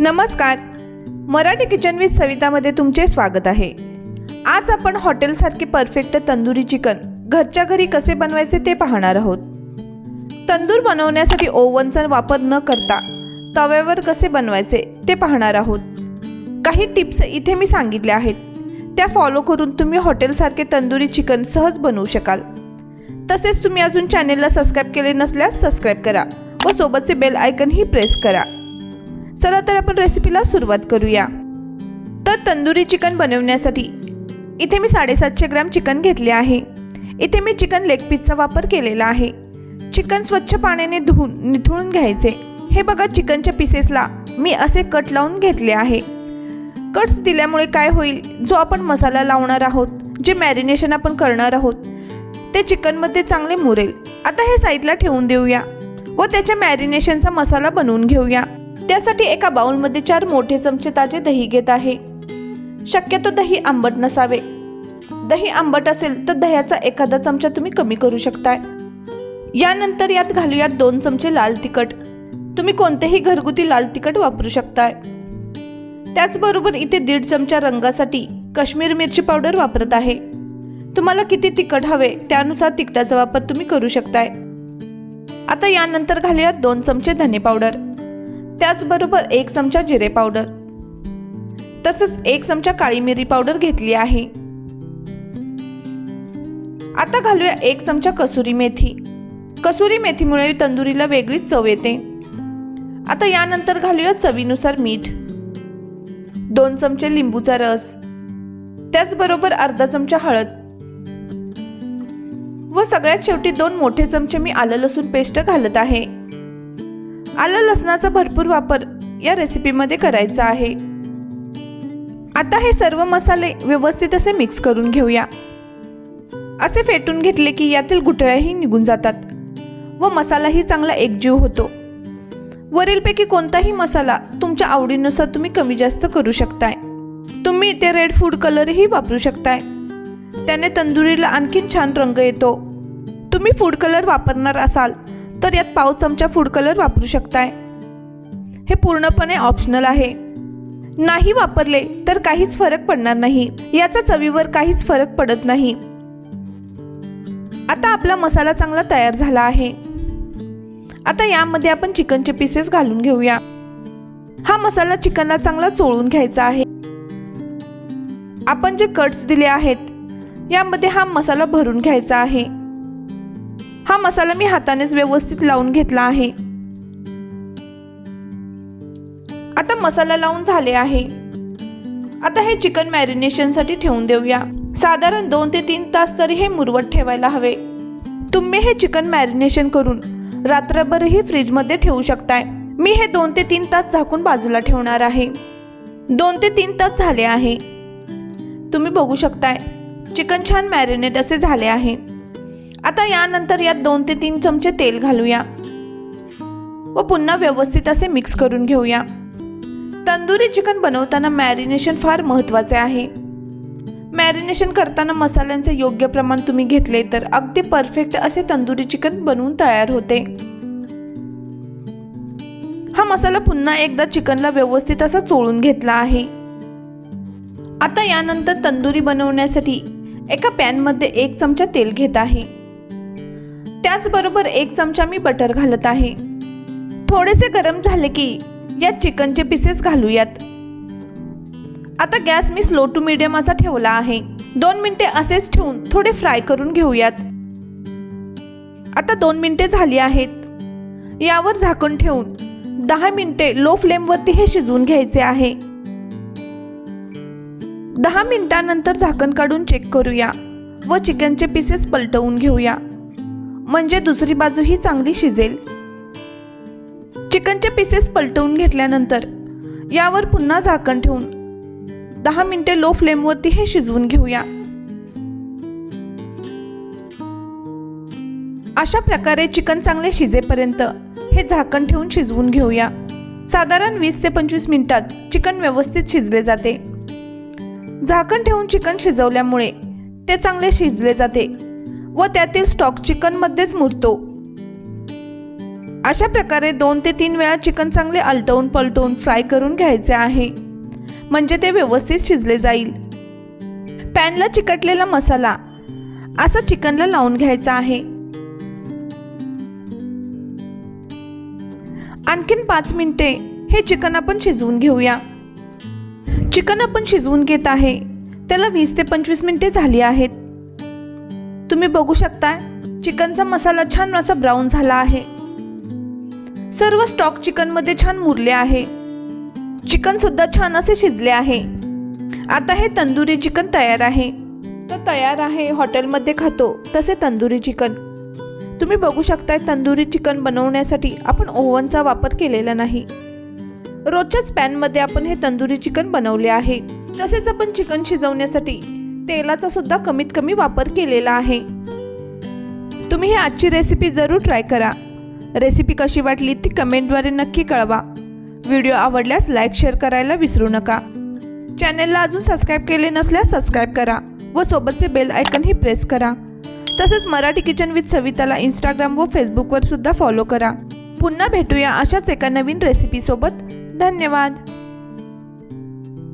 नमस्कार. Marathi kitchen with सवितामध्ये तुमचे स्वागत आहे. आज आपण हॉटेलसारखे परफेक्ट तंदुरी चिकन घरच्या घरी कसे बनवायचे ते पाहणार आहोत. तंदूर बनवण्यासाठी ओव्हनचा वापर न करता तव्यावर कसे बनवायचे ते पाहणार आहोत. काही टिप्स इथे मी सांगितल्या आहेत. त्या फॉलो करून तुम्ही हॉटेलसारखे तंदुरी चिकन सहज बनवू शकाल. तसेच तुम्ही अजून चॅनेलला सबस्क्राईब केले नसल्यास सबस्क्राईब करा व सोबतचे बेल आयकनही प्रेस करा. चला तर आपण रेसिपीला सुरुवात करूया. तर तंदुरी चिकन बनवण्यासाठी इथे मी साडेसातशे ग्रॅम चिकन घेतले आहे. इथे मी चिकन लेग पीसचा वापर केलेला आहे. चिकन स्वच्छ पाण्याने धुवून निथळून घ्यायचे. हे बघा चिकनच्या पिसेसला मी असे कट लावून घेतले आहे. कट्स दिल्यामुळे काय होईल? जो आपण मसाला लावणार आहोत जे मॅरिनेशन आपण करणार आहोत ते चिकनमध्ये चांगले मुरेल. आता हे साईडला ठेवून देऊया व त्याच्या मॅरिनेशनचा मसाला बनवून घेऊया. त्यासाठी एका बाउलमध्ये चार मोठे चमचे ताजे दही घेत आहे. शक्यतो दही आंबट नसावे. दही आंबट असेल तर दह्याचा एखादा चमचा तुम्ही कमी करू शकताय. यानंतर यात घालूयात दोन चमचे लाल तिखट. तुम्ही कोणतेही घरगुती लाल तिखट वापरू शकताय. त्याचबरोबर इथे दीड चमचा रंगासाठी काश्मीर मिरची पावडर वापरत आहे. तुम्हाला किती तिखट हवे त्यानुसार तिखटाचा वापर तुम्ही करू शकताय. आता यानंतर घालूयात दोन चमचे धने पावडर. त्याचबरोबर एक चमचा जिरे पावडर. तसंच एक चमचा काळी मिरी पावडर घेतली आहे. आता घालूया एक चमचा कसुरी मेथी. कसुरी मेथीमुळे तंदुरीला वेगळीच चव येते. आता यानंतर घालूया चवीनुसार मीठ. दोन चमचे लिंबूचा रस. त्याचबरोबर अर्धा चमचा हळद. व सगळ्यात शेवटी दोन मोठे चमचे मी आलं लसूण पेस्ट घालत आहे. आलं लसणाचा भरपूर वापर या रेसिपीमध्ये करायचा आहे. आता हे सर्व मसाले व्यवस्थित असे मिक्स करून घेऊया. असे फेटून घेतले की यातील गुठळ्याही निघून जातात व मसालाही चांगला एकजीव होतो. वरीलपैकी कोणताही मसाला तुमच्या आवडीनुसार तुम्ही कमी जास्त करू शकताय. तुम्ही इथे रेड फूड कलरही वापरू शकताय. त्याने तंदुरीला आणखीन छान रंग येतो. तुम्ही फूड कलर वापरणार असाल तर यात पाव चमचा फूड कलर वापरू शकताय. हे पूर्णपणे ऑप्शनल आहे. नाही वापरले तर काहीच फरक पडणार नाही. याचा चवीवर काहीच फरक पडत नाही. आता आपला मसाला चांगला तयार झाला आहे. आता यामध्ये आपण चिकनचे पीसेस घालून घेऊया. हा मसाला चिकनला चांगला चोळून घ्यायचा आहे. आपण जे कट्स दिले आहेत यामध्ये हा मसाला भरून घ्यायचा आहे. हा मसाला मी हातानेच व्यवस्थित लावून घेतला आहे. आता मसाला लावून झाले आहे. आता हे चिकन मॅरिनेशनसाठी ठेवून देऊया. साधारण दोन ते तीन तास तरी हे मुरवत ठेवायला हवे. तुम्ही हे चिकन मॅरिनेशन करून रात्रभरही फ्रीजमध्ये ठेवू शकताय. मी हे दोन ते तीन तास झाकून बाजूला ठेवणार आहे. दोन ते तीन तास झाले आहे. तुम्ही बघू शकताय चिकन छान मॅरिनेट असे झाले आहे. आता यानंतर यात दोन ते तीन चमचे तेल घालूया. व पुन्हा व्यवस्थित असे मिक्स करून घेऊया. तंदुरी चिकन बनवताना मॅरिनेशन फार महत्त्वाचे आहे. मॅरिनेशन करताना मसाल्यांचे योग्य प्रमाण तुम्ही घेतले तर अगदी परफेक्ट असे तंदुरी चिकन बनवून तयार होते. हा मसाला पुन्हा एकदा चिकनला व्यवस्थित असा चोळून घेतला आहे. आता यानंतर तंदुरी बनवण्यासाठी एका पॅनमध्ये एक चमचा तेल घेत आहे. त्याचबरोबर एक चमचा मी बटर घालत आहे. थोडेसे गरम झाले की यात चिकनचे पीसेस घालूयात. आता गॅस मी स्लो टू मिडियम असा ठेवला आहे. दोन मिनिटे असेच ठेवून थोडे फ्राय करून घेऊयात. आता दोन मिनिटे झाली आहेत. यावर झाकण ठेवून दहा मिनिटे लो फ्लेमवरती हे शिजवून घ्यायचे आहे. दहा मिनिटानंतर झाकण काढून चेक करूया व चिकनचे पीसेस पलटवून घेऊया. म्हणजे दुसरी बाजूही चांगली शिजेल. चिकनचे पीसेस पलटवून घेतल्यानंतर यावर पुन्हा झाकण ठेवून दहा मिनिटे लो फ्लेमवरती हे शिजवून घेऊया. अशा प्रकारे चिकन चांगले शिजेपर्यंत हे झाकण ठेवून शिजवून घेऊया. साधारण वीस ते पंचवीस मिनिटात चिकन व्यवस्थित शिजले जाते. झाकण ठेवून चिकन शिजवल्यामुळे ते चांगले शिजले जाते. व त्यातील स्टॉक चिकनमध्येच मुरतो. अशा प्रकारे दोन ते तीन वेळा चिकन चांगले आलटवून पलटवून फ्राय करून घ्यायचे आहे. म्हणजे ते व्यवस्थित शिजले जाईल. पॅनला चिकटलेला मसाला असा चिकनला लावून घ्यायचा आहे. आणखीन पाच मिनिटे हे चिकन आपण शिजवून घेऊया. चिकन आपण शिजवून घेत आहे. त्याला वीस ते पंचवीस मिनिटे झाली आहेत. तुम्ही बघू शकता चिकनचा मसाला छान असा ब्राऊन झाला आहे. सर्व स्टॉक चिकनमध्ये छान मुरले आहे. चिकन सुद्धा छान असे शिजले आहे. आता हे तंदुरी चिकन तयार आहे. तर तयार आहे हॉटेलमध्ये खातो तसे तंदुरी चिकन. तुम्ही बघू शकताय तंदुरी चिकन बनवण्यासाठी आपण ओव्हनचा वापर केलेला नाही. रोजच्याच पॅनमध्ये आपण हे तंदुरी चिकन बनवले आहे. तसेच आपण चिकन शिजवण्यासाठी तेलाचा सुद्धा कमीत कमी वापर केलेला आहे. तुम्ही ही आजची रेसिपी जरूर ट्राय करा. रेसिपी कशी वाटली ती कमेंटद्वारे नक्की कळवा. व्हिडिओ आवडल्यास लाईक शेअर करायला विसरू नका. चॅनेलला अजून सबस्क्राईब केले नसल्यास सबस्क्राईब करा व सोबतचे बेल आयकनही प्रेस करा. तसेच मराठी किचन विथ सविताला इंस्टाग्राम व फेसबुकवर सुद्धा फॉलो करा. पुन्हा भेटूया अशाच एका नवीन रेसिपीसोबत धन्यवाद!